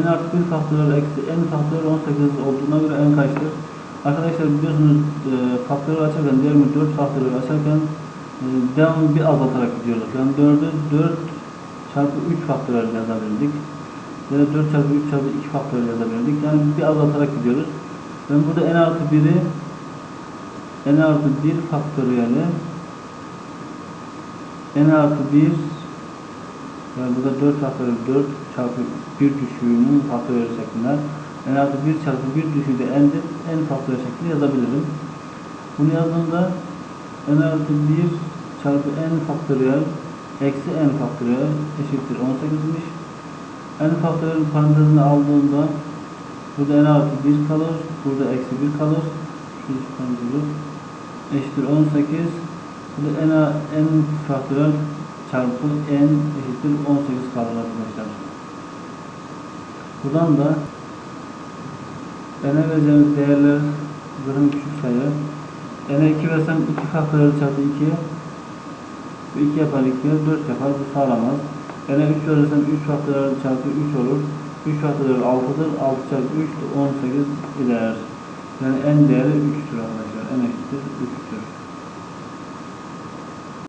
n artı 1 faktöriyel eksi n faktöriyel 18 olduğuna göre n kaçtır? Arkadaşlar biliyorsunuz e, faktöriyel açarken diğer bir 4 faktöriyel açarken e, devamlı bir azaltarak gidiyorduk. Yani 4'ü 4 çarpı 3 faktöriyel yazabilirdik. Ya da 4 çarpı 3 çarpı 2 faktöriyel yazabilirdik. Yani bir azaltarak gidiyoruz. Ben burada n artı 1'i n artı 1 faktöriyeli n artı 1 yani burada 4 faktöriyel 4 çarpı 1 düşüğünün faktöriyel şeklinde n artı 1 çarpı 1 düşüğü de n'dir. n faktöriyel şeklinde yazabilirim. Bunu yazdığımda n artı 1 çarpı n faktöriyel eksi n faktöriyel eşittir 18'miş. n faktöriyel parantezini aldığımda burada n artı 1 kalır. Burada eksi 1 kalır. Şu parantezi eşittir 18. Burada n, n faktöriyel çarpı n eşittir 18 kalır arkadaşlar. Buradan da n'e vereceğimiz değerler zaten küçük sayı. n'e 2 versem 2 faktöriyel çarpı 2 bu 2 yapar 2, 4 yapar. Bu sağlamaz. n'e 3 verirsem 3 faktöriyel çarpı 3 olur. 3 faktöriyel 6'dır. 6 çarpı 3 de 18 eder. Yani n değeri 3'tür arkadaşlar. n eşittir 3'tür.